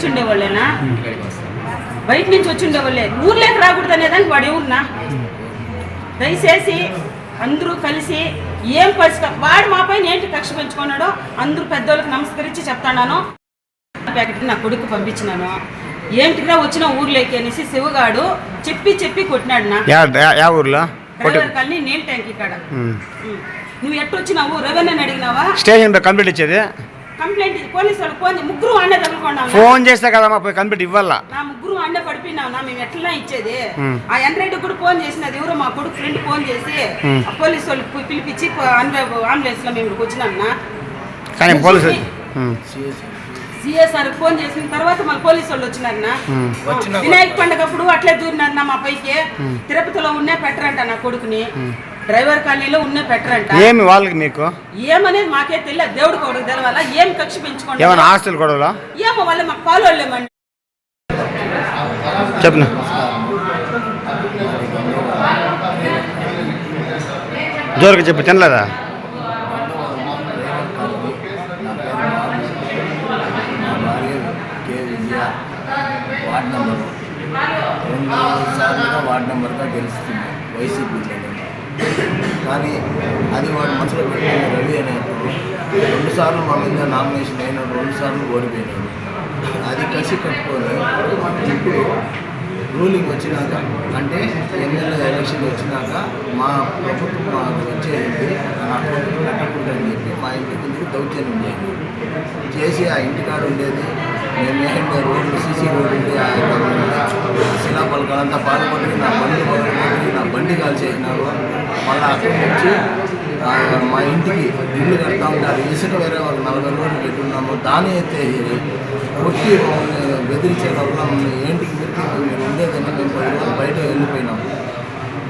వచ్చి ఉండేవాళ్ళేనా బయట నుంచి వచ్చి ఉండేవాళ్ళే ఊర్లోకి రాకూడదు అనేదానికి వాడు ఎవరునా దయచేసి అందరూ కలిసి ఏం పరిస్థితి? వాడు మా పైన ఏంటి కక్ష పెంచుకున్నాడో అందరూ పెద్దోళ్ళకి నమస్కరించి చెప్తాను ప్యాకెట్ నా కొడుకు పంపించినాను. ఏంటిరా వచ్చిన ఊర్లోకి అనేసి శివగాడు చెప్పి చెప్పి కొట్టినాడు నా ఊర్లో? కల్ని నీళ్ళ ట్యాంక్ ఇక్కడ. నువ్వు ఎట్టొచ్చినావు రెవెన్యూ అడిగినావా? స్టేషన్లో కంప్లీట్ ఇచ్చేది. కంప్లైంట్ పోలీసు వాళ్ళు ఫోన్ ముగ్గురు అన్నే తగులుకున్నాం ఫోన్ చేస్తే కదమ్మా పోయి కంప్లీట్ ఇవ్వాలా? నా ముగ్గురు అండే పడిపోయినావు నా. మేము ఎట్లా ఇచ్చేది. ఆ ఎండ్రెడ్డి కూడా ఫోన్ చేసినది. ఎవరో మా కొడుకు ఫ్రెండ్ ఫోన్ చేసి. ఆ పోలీసు వాళ్ళు పి- పిలిపించి అంబులెన్స్లో మేము ఇక్కడికి వచ్చినాం కానీ పోలీసు ఉమ్. సిఎస్ఆర్ ఫోన్ చేసిన తర్వాత మన పోలీసు వాళ్ళు వచ్చినారన్నా. వినాయక పండగప్పుడు అట్లే దూరినారన్న మా పైకి. తిరుపతిలో ఉన్నే పెట్టరంట నా కొడుకుని. డ్రైవర్ కాలనీలో ఉన్నే పెట్టరంట ఏమి వాళ్ళకి మీకు ఏమనేది మాకే తెలియదు. దేవుడు కొడుకు తెలవాల? ఏం కక్ష పెంచుకోండి? ఏమైనా హాస్టల్ గొడవలా ఏమో వాళ్ళు మాకు పాలోళ్ళేమండి చెప్పను? జోరుగా చెప్పు తినలేదా? Ward number. రెండు సార్లుగా వార్డ్ నెంబర్గా గెలుస్తుంది. వైసీపీ కానీ అది వాడు మనసులో పెట్టుకుని రవి అనేప్పుడు రెండు సార్లు మా మీద నామినేషన్ అయిన రెండు సార్లు ఓడిపోయినాడు. అది కసి కట్టుకొని ఇప్పుడు రూలింగ్ వచ్చినాక అంటే ఎమ్మెల్యే ఎలక్షన్ వచ్చినాక మా ప్రభుత్వం మాకు వచ్చేది నా ప్రభుత్వం చెప్పి మా ఇంటి ముందుకు దౌర్జన్యం చేయండి చేసి ఆ ఇంటికాడ ఉండేది మేము ఏంటంటే రోడ్లు సీసీ రోడ్డు ఉండి ఆ శిలాపలకాలంతా పాల్గొని నా బండి పగలగొట్టి నా బండి కాల్చేసినారు. మళ్ళీ అక్కడ నుంచి మా ఇంటికి ఇల్లు కడతా ఉంటారు. ఇసుక వేరే వాళ్ళు నలభై రోజులు పెట్టున్నాము. దాని అయితే కొట్టి మమ్మల్ని బెదిరించే వల్ల మమ్మల్ని ఏంటికి పెట్టి మీరు ఉండేదంటే మేము పది రోజులు బయట వెళ్ళిపోయినాము.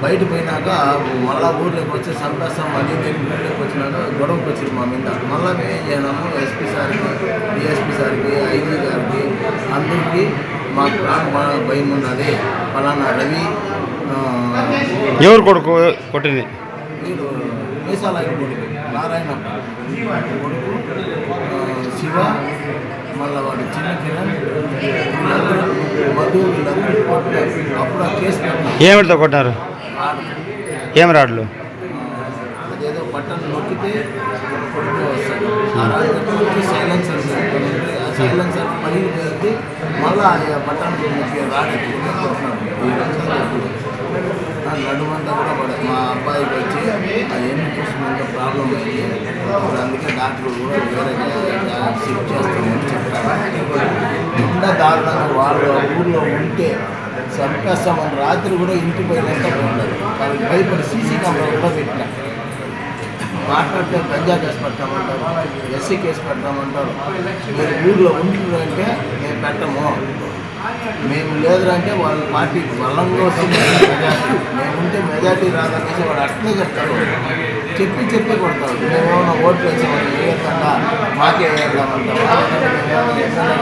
బయట పోయినాక మళ్ళా ఊర్లోకి వచ్చి సంతోషం అది నేను ఊర్లోకి వచ్చినాక గొడవకి వచ్చింది మా మీద. మళ్ళీ మేము ఏం చేయనాము ఎస్పీ సార్కి డిఎస్పీ సార్కి ఐజీ గారికి అందరికీ మాకు ప్రాణ భయం ఉన్నది. ఫలానా రవి ఎవరు కొడుకు కొట్టింది? నారాయణ శివ మళ్ళా వాడు చిన్న కిరణ్ ఏమిటితో కొట్టారు. ఏం రాడ్లు? నొక్కితే సైలెన్సర్ సైలెన్సర్ మళ్ళీ నొక్కి రాడెత్తుకుని కొడుతున్నాడు ఆ నడుమంతా కూడా పడ మా అబ్బాయికి వచ్చి ఆ ఎన్ని చూసినంత ప్రాబ్లం అయింది ఇప్పుడు అందుకే డాక్టర్ కూడా వేరే షిఫ్ట్ చేస్తామని చెప్పారు. ఇంత దారుణంగా వాళ్ళు ఊళ్ళో ఊర్లో ఉంటే చంపేస్తామని రాత్రి కూడా ఇంటి పోయినంత ఉండదు. వాళ్ళకి భయపడి సీసీ కెమెరా కూడా పెట్టినా. మాట్లాడితే గంజా కేసు పెట్టామంటారు ఎస్సీ కేసు పెట్టామంటారు. మీరు ఊర్లో ఉంటుందంటే మేము పెట్టము. మేము లేదంటే వాళ్ళ పార్టీ బలంగా వస్తుంది. మెజార్టీ. మేము ఉంటే మెజార్టీ రాదనేసి వాడు అట్లే చెప్తారు చెప్పి చెప్పి కొడతారు మేమేమన్నా ఓట్లు వేసామని వేయకుండా మాకే వేద్దామంటామా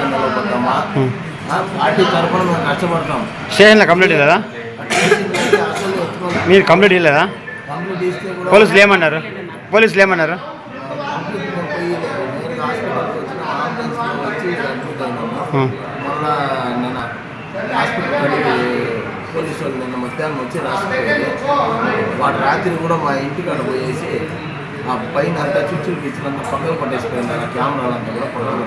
నిలబడతామా పార్టీ తరఫున మేము కష్టపడతాం. స్టేషన్లో కంప్లీట్ ఎత్తుకోలేదు మీరు కంప్లీట్ ఇవ్వలేదా పోలీసులు ఏమన్నారు? పోలీసులు ఏమన్నారు? వచ్చిన వచ్చి అడ్మిట్ అయినాము. మళ్ళా హాస్పిటల్కి పోలీసు వాళ్ళు నిన్న మధ్యాహ్నం వచ్చి రాసిపోయారు. వాడు రాత్రి కూడా మా ఇంటికాడ పోయేసి ఆ పైన అంతా చుచ్చులు ఇచ్చినంత పక్కన పట్టేసిపోయింది. ఆ కెమెరాలంతా కూడా పక్కన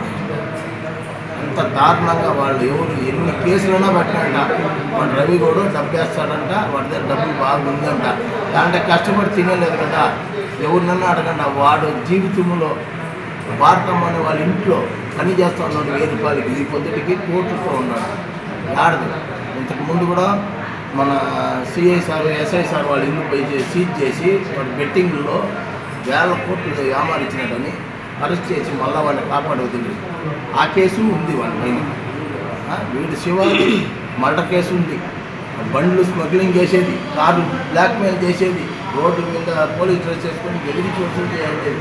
అంత దారుణంగా వాళ్ళు ఎవరు ఎన్ని కేసులైనా పెట్టినంట వాడు రవి కూడా డబ్బు వేస్తాడంట వాడి దగ్గర డబ్బులు బాగుందంట దాంట్లో కష్టపడి తినలేదు కదా. ఎవరినన్నా అడగండి వాడు జీవితంలో భారతమ్మ అనే వాళ్ళ ఇంట్లో పని చేస్తా ఉన్నాడు వెయ్యి రూపాయలకి. ఈ పొద్దుటికి కోర్టుతో ఉన్నాడు. ఆడదు. ఇంతకు ముందు కూడా మన సిఐ సార్ ఎస్ఐ సార్ వాళ్ళు ఇల్లు పోయి సీజ్ చేసి వాడు బెట్టింగ్లో వేల కోట్లు వ్యామారించినట్టని అరెస్ట్ చేసి మళ్ళీ వాళ్ళని కాపాడవుతుంది ఆ కేసు ఉంది వాళ్ళ పైన. వీడు శివ మర్డర్ కేసు ఉంది. బండ్లు స్మగ్లింగ్ చేసేది కార్లు బ్లాక్మెయిల్ చేసేది రోడ్డు మీద పోలీస్ డ్రెస్ చేసుకొని బెదిరించి వసూలు చేయాలి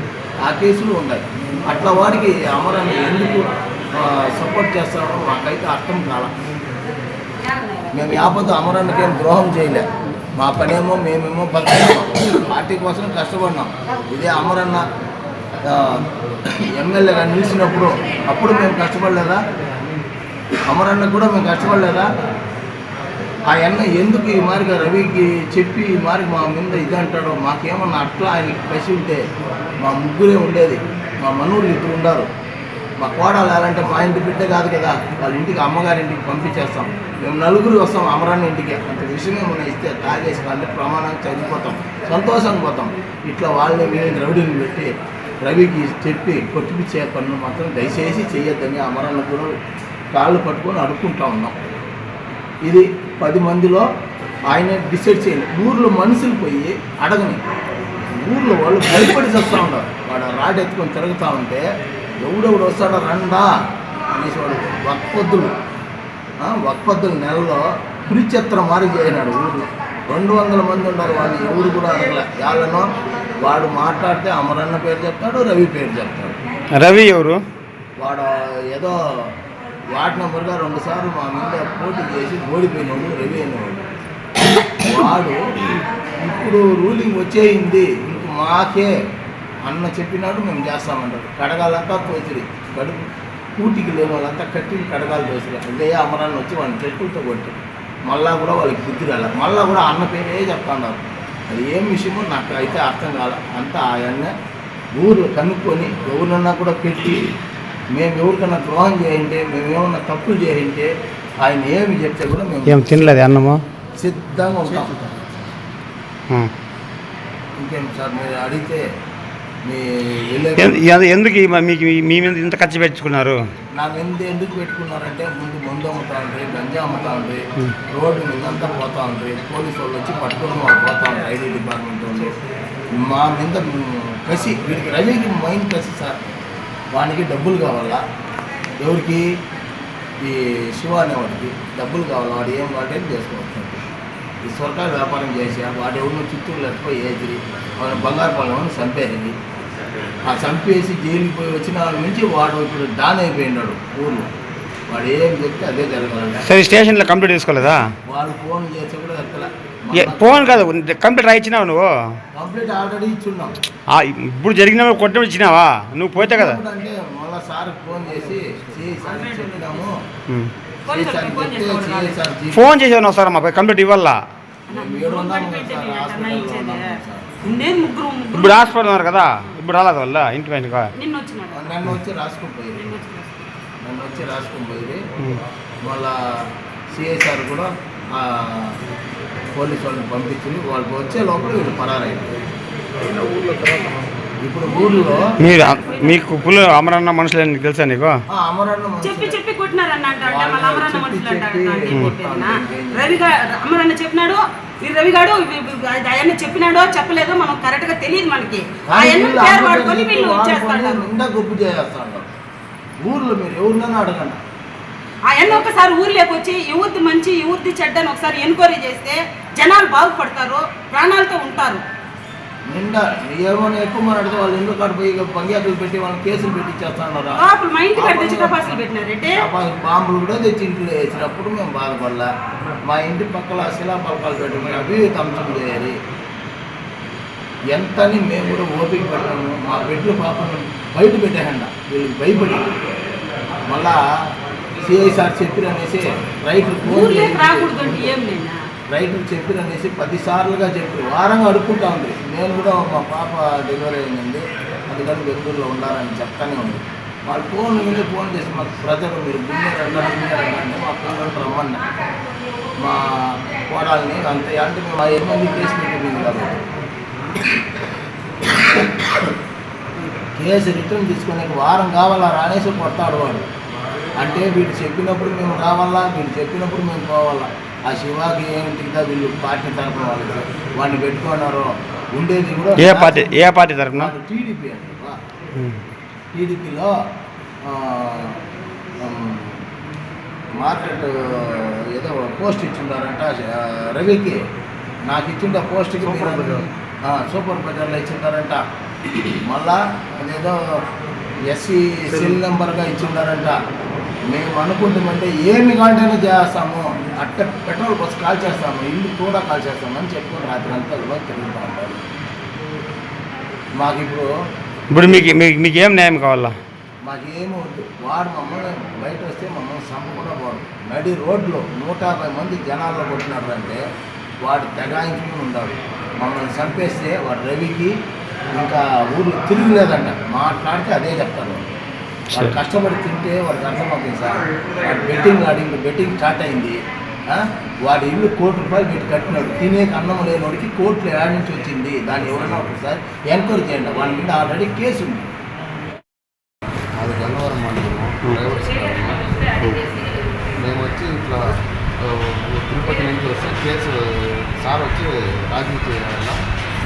ఆ కేసులు ఉన్నాయి. అట్లా వాడికి అమరాన్ని ఎందుకు సపోర్ట్ చేస్తారో మాకైతే అర్థం కాలేదు మేము యాపత్తు అమరానికి ఏం ద్రోహం చేయలే. మా పనేమో మేమేమో బతికాము పార్టీ కోసం కష్టపడినాం. ఇదే అమరన్న ఎమ్మెల్యేగా నిలిచినప్పుడు అప్పుడు మేము కష్టపడలేదా? అమరన్న కూడా మేము కష్టపడలేదా? ఆ అన్న ఎందుకు ఈ మారిగా రవికి చెప్పి ఈ మార్గ మా మీద ఇది అంటాడో మాకేమన్నా అట్లా ఆయనకి కసి ఉంటే మా ముగ్గురే ఉండేది. మా మనవులు ఇద్దరు ఉండారు మా కోడలు అలాంటి మా ఇంటి బిడ్డ కాదు కదా వాళ్ళ ఇంటికి అమ్మగారి ఇంటికి పంపించేస్తాం. మేము నలుగురు వస్తాం అమరాన్ని ఇంటికి. అంత విషయమే మనం ఇస్తే తాగేసి వాళ్ళ ప్రమాణానికి చనిపోతాం సంతోషంగా పోతాం. ఇట్లా వాళ్ళని మేము రవిడిని పెట్టి రవికి చెప్పి కొట్టిపిచ్చే పనులు మాత్రం దయచేసి చేయొద్దని అమరాన్ని కూడా కాళ్ళు పట్టుకొని అడుక్కుంటా ఉన్నాం. ఇది పది మందిలో ఆయన డిసైడ్ చేయండి ఊర్లో మనుషులు పోయి అడగని. ఊర్లో వాళ్ళు భయపడి చస్తూ ఉన్నారు. వాడు రాడ్ ఎత్తుకొని తిరుగుతూ ఉంటే ఎవడెవడు వస్తాడో రండా అనేసి వాడు వక్పద్దులు వక్పద్దుల నెలలో కురిచెత్ర మారి చేయనాడు ఊర్లో. రెండు వందల మంది ఉన్నారు వాళ్ళు ఎవరు కూడా అడగలే. వాళ్ళనో వాడు మాట్లాడితే అమరన్న పేరు చెప్తాడు రవి పేరు చెప్తాడు. రవి ఎవరు? వాడు ఏదో వార్డ్ నెంబర్గా రెండు సార్లు మా మీద పోటీ చేసి ఓడిపోయినాడు రవి అనేవాడు వాడు ఇప్పుడు రూలింగ్ వచ్చేయింది. ఇంక మాకే అన్న చెప్పినాడు మేము చేస్తామంటారు కడగాలంతా తోచిరి కడుపు కూటికి లేని వాళ్ళంతా కట్టి కడగాలు తోసిరి అదే అమరాన్ని వచ్చి వాళ్ళని చెట్టులతో కొట్టి మళ్ళా కూడా వాళ్ళకి బుద్ధి రాల. మళ్ళా కూడా అన్న పేరే చెప్తున్నారు. అది ఏం విషయమో నాకు అయితే అర్థం కాల. అంతా ఆయన ఊరు కనుక్కొని ఎవరినన్నా కూడా పెట్టి మేము ఎవరికన్నా ద్రోహం చేయంటే మేము ఏమన్నా తప్పులు చేయంటే ఆయన ఏమి చెప్తే కూడా ఏం మేము తినలేదు అన్నము? సిద్ధంగా ఉంటాం. ఇంకేం సార్ మీరు అడిగితే ఎందుకు మీకు మీ- మీద ఇంత ఖర్చు పెట్టుకున్నారు? నా మీద ఎందుకు పెట్టుకున్నారంటే ముందు మందు అమ్ముతా ఉండ్రి గంజా అమ్ముతా Hmm. రోడ్డు మీద అంతా పోతా ఉండ్రి పోలీసు వాళ్ళు వచ్చి పట్టుకొని వాళ్ళు పోతా ఉండ్రి ఐడి డిపార్ట్మెంట్ వాళ్ళు. మా మీద కసి వీడికి రవికి మైండ్ కసి సార్. వానికి డబ్బులు కావాలా? ఎవరికి? ఈ శివ అనేవాడికి డబ్బులు కావాలా? వాడు ఏం వాడే చేసుకోవచ్చు? ఈ సొరకాయ వ్యాపారం చేసి వాడు ఎవరినో చిత్తూరు లేకపోయి ఏది వాడు బంగారు పళ్ళని చంపేసింది. ఆ చంపేసి జైలుకి పోయి వచ్చిన వాళ్ళ నుంచి వాడు ఇప్పుడు డాన్ అయిపోయినాడు ఊర్లో. వాడు ఏం చెప్తే అదే జరగాలంట. సరే స్టేషన్లో కంప్లీట్ చేసుకోలేదా? వాళ్ళు ఫోన్ చేసి కూడా ఏ ఫోన్ కాదు కంప్లీట్ రాయించినావు నువ్వు? కంప్లీట్ ఆల్రెడీ ఇచ్చున్నాం. ఆ, ఇప్పుడు జరిగిన కొట్టడం ఇచ్చినావా? నువ్వు పోతే కదా. అంటే మళ్ళీ సార్కి ఫోన్ చేసి "సిఐ ఫోన్ చేసాను ఒకసారి మా కంప్లీట్ ఇవ్వాలా. ఇప్పుడు హాస్పిటల్ ఉన్నారు కదా ఇప్పుడు రాలేదు వల్ల ఇంటి పైన వచ్చి మళ్ళా సిఐ సార్ కూడా ఆ, పోలీసు వాళ్ళని పంపించి వాళ్ళకి వచ్చే లోపల వీళ్ళు పరారైంది ఇప్పుడు ఊర్లో మీరు మీకు పులు అమరన్న మనుషులు నీకు తెలుసా నీకు? ఆ, అమరన్న మనుషులు- చెప్పి చెప్పి కొట్టినారన్న అమరన్న మనుషులు అంటాడు చెప్పి అంటే ఏం కొడతాను, చెప్పేదినా? ఇంకేం రవి గా- అమరన్న చెప్పినాడు ఈ రవిగాడు ఆయన చెప్పినాడో చెప్పలేదో మనం కరెక్ట్గా తెలియదు మనకి. ఆయన పేరు అబద్ధం వాడుకొని చెప్పి వీళ్ళు వాడుకొని చేస్తాడు నిండా గొప్ప చేస్తాడు ఊర్లో మీరు ఎవరినైనా అడగండి. ఆయన ఒకసారి ఊర్లోకి వచ్చి యువతి మంచి యువతి చెడ్డ అని ఒకసారి ఎంక్వైరీ చేస్తే జనాలు బాగుపడతారు ప్రాణాలతో ఉంటారు. నిండా ఏమైనా ఎక్కువ మంది అడిగితే వాళ్ళు ఇంట్లో కాడ పోయి పంగ్యాకులు పెట్టి వాళ్ళని కేసులు పెట్టి అడితే పెట్టినారంటే? బాంబులు కూడా తెచ్చి ఇంట్లో వేసినప్పుడు మేము బాధపడలా. మా ఇంటి పక్కల శిలా పలకాలు పెట్టుకుని అవి తంచం చేయాలి. ఎంతని మేము కూడా ఓపిక పెట్టాము. మా బిడ్డలు పాపం బయట పెట్టేయండి. వీళ్ళకి భయపడి. మళ్ళా సిఐ సార్ చెప్పిరనేసి రైతులు ఫోన్ ఊర్లోకి చేసి రాకూడదు రైతులు చెప్పిరనేసి చెప్పి వారంగా అడుక్కుంటా ఉంది. నేను కూడా మా పాప డెలివరీ అయిందండి. అందుకని బెంగళూరులో ఉండాలని చెప్తానే ఉంది. వాళ్ళు ఫోన్ మీద ఫోన్ చేసి మాకు ప్రజలు మీరు గుమ్మేరండి అంటే మా పిల్లలు రమ్మన్న. మా కోడాలని అంతే. అంటే మేము ఐదు మంది కేసు పెట్టింది కాబట్టి కేసు రిటర్న్ తీసుకునే వారం కావాలా రానేసి కొడతాడు వాడు. అంటే వీడు చెప్పినప్పుడు మేము రావాలా? వీడు చెప్పినప్పుడు మేము పోవాలా? ఆ శివాకి ఏమిటిదా వీళ్ళు పార్టీ తరపున వాళ్ళకి? వాడిని పెట్టుకున్నారు? ఉండేది కూడా ఏ పార్టీ ఏ పార్టీ తరఫున టీడీపీ అండి. టీడీపీలో మార్కెట్ ఏదో పోస్ట్ ఇచ్చిండారంట రవికి. నాకు ఇచ్చిండ పోస్ట్కి సూపర్ బజార్లో ఇచ్చిండారంట. మళ్ళా అదేదో ఎస్సీ సెల్ నెంబర్గా ఇచ్చిండారంట. మేము అనుకుంటామంటే ఏమి కాంటైనా చేస్తాము. అట్ట పెట్రోల్ బస్ కాల్ చేస్తాము ఇల్లు కూడా కాల్ చేస్తామని చెప్పుకొని రాత్రి అంతా కూడా తిరుగుతూ ఉంటారు. మాకు ఇప్పుడు ఇప్పుడు మీకు మీకు మీకు ఏం న్యాయం కావాలా? మాకేమీ వద్దు. వాడు మమ్మల్ని బయట వస్తే మమ్మల్ని చంపకుండా పోడు నడి రోడ్లో నూట యాభై మంది జనాల్లో కొట్టినారంటే వాడు తెగాయించుకుని ఉన్నాడు మమ్మల్ని చంపేస్తే వాడు రవికి ఇంకా ఊరు తిరగలేదంట. మాట్లాడితే అదే చెప్తారు. సరే. కష్టపడి తింటే వాడికి అర్థమవుతుంది సార్. వాడు బెట్టింగ్ ఆడి బెట్టింగ్ స్టార్ట్ అయింది. ఆ? వాడి ఇల్లు కోటి రూపాయలు పెట్టి కట్టినాడు. తినే అన్నం లేనివాడికి కోట్లు ఏడాది నుంచి వచ్చింది. దాన్ని ఎవరైనా ఒకసారి ఎంక్వైరీ చేయండి. వాడి మీద ఆల్రెడీ కేసు ఉంది. అది గన్నవరం డ్రైవర్స్. మేము వచ్చి ఇట్లా తిరుపతి నుంచి వస్తే కేసు సార్ వచ్చి రాజీ చేయాలా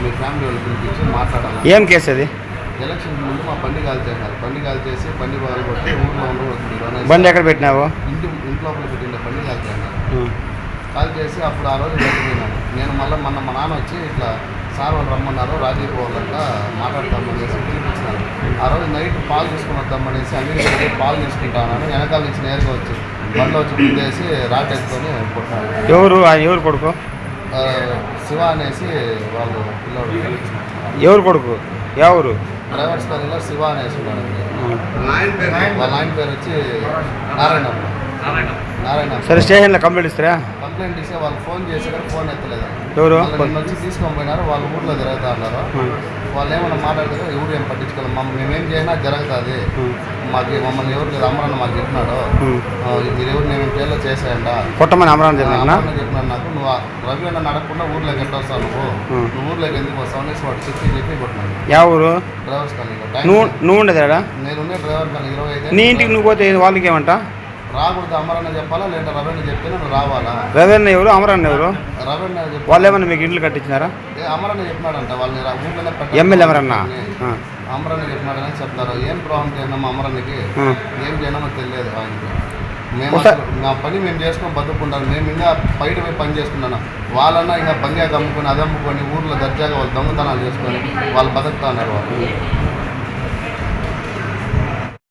మీ ఫ్యామిలీ వాళ్ళు పిలిపించి మాట్లాడాలి ఏం కేసు అది? ఎలక్షన్ ముందు మా బండి కాల్ చేశారు. బండి కాల్ చేసి బండి బాగా కొట్టి ఊర్లో బండి ఎక్కడ పెట్టినావు? ఇంటి ఇంట్లో పెట్టిన బండి కాల్ చేశారు. కాల్ చేసి అప్పుడు ఆ రోజు బయటపోయినాను నేను మళ్ళీ మొన్న మా నాన్న వచ్చి ఇట్లా సార్ వాళ్ళు రమ్మన్నారు రాజీవ్ పోవాలంట మాట్లాడతామనేసి పిలిపించినారు. ఆ రోజు నైట్ పాలు తీసుకుని వద్దామనేసి వెళ్ళి పాలు తీసుకుంటాను వెనకాల నుంచి నేరుగా వచ్చి బండ్లో వచ్చి గుద్దేసి రాటేసుకొని కొట్టాను ఎవరు? ఆయన ఎవరు కొడుకు? శివ అనేసి వాళ్ళు పిల్లడు. ఎవరు కొడుకు? ఎవరు డ్రైవర్స్ కాలనీలో శివ అనేసి ఉన్నాడు ఉం. వాళ్ళ ఆయన పేరు వచ్చి నారాయణ నారాయణ. సరే స్టేషన్లో కంప్లైంట్ ఇస్తారా? కంప్లైంట్ ఇస్తే వాళ్ళు ఫోన్ చేసి ఫోన్ ఎత్తలేదు? ఎవరు? వచ్చి తీసుకొని పోయినారు వాళ్ళు ఊర్లో తిరుగుతా ఉన్నారు. వాళ్ళు ఏమన్నా మాట్లాడితే ఎవరు ఏం పట్టించుకోవాలి మమ్మల్ని మేమేం చేసినా జరుగుతుంది. మాకు మమ్మల్ని ఎవరు లేదు అమ్మరన్న మాకు చెప్పినాడు. మీరు ఎవరు నేను పేర్లో చేసేయండి. కొట్టమని జరిగినా అమ్మరన్న చెప్పినాడు నాకు. నువ్వు రవి అన్న నడకుండా ఊర్లోకి ఎట్ట వస్తావు నువ్వు. నువ్వు ఊర్లోకి ఎందుకు వస్తావు అనేసి వాడు చెప్పి చెప్పి కొట్టినాడు. యా ఊరు? డ్రైవర్స్ కాలనీలో నువ్వు నువ్వు ఉండేదాడా నేనున్నే డ్రైవర్ కానీ ఇరవై నీ ఇంటికి నువ్వు పోతే వాళ్ళకి ఏమంట? రాకూడదు అమ్మరన్న చెప్పాలా లేదా రవి అన్న చెప్తే నువ్వు రావాలా? రవీణ ఎవరు? అమరాన్న ఎవరు? రవి అన్న చెప్పి వాళ్ళు ఏమన్నా మీకు ఇండ్లు కట్టించినారా? అమరన్న చెప్పినాడంట వాళ్ళని పెట్టాలి. ఎమ్మెల్యే అమరన్న. అమరన్న చెప్పినాడని చెప్తారు. ఏం ప్రాబ్లం చేయనమ్మా అమరన్నకి. ఏం చేయనమో తెలియదు ఆయనకి. మేము మా పని మేము చేసుకొని బతుకుంటాం. మేము ఇంకా బయట పోయి పని చేసుకుంటున్నాం. వాళ్ళన్నా ఇంకా బంగాక అమ్ముకొని అది అమ్ముకొని ఊర్లో దర్జాగా వాళ్ళు దొంగతనాలు చేసుకొని వాళ్ళు బతుకుతా ఉన్నారు వాళ్ళు.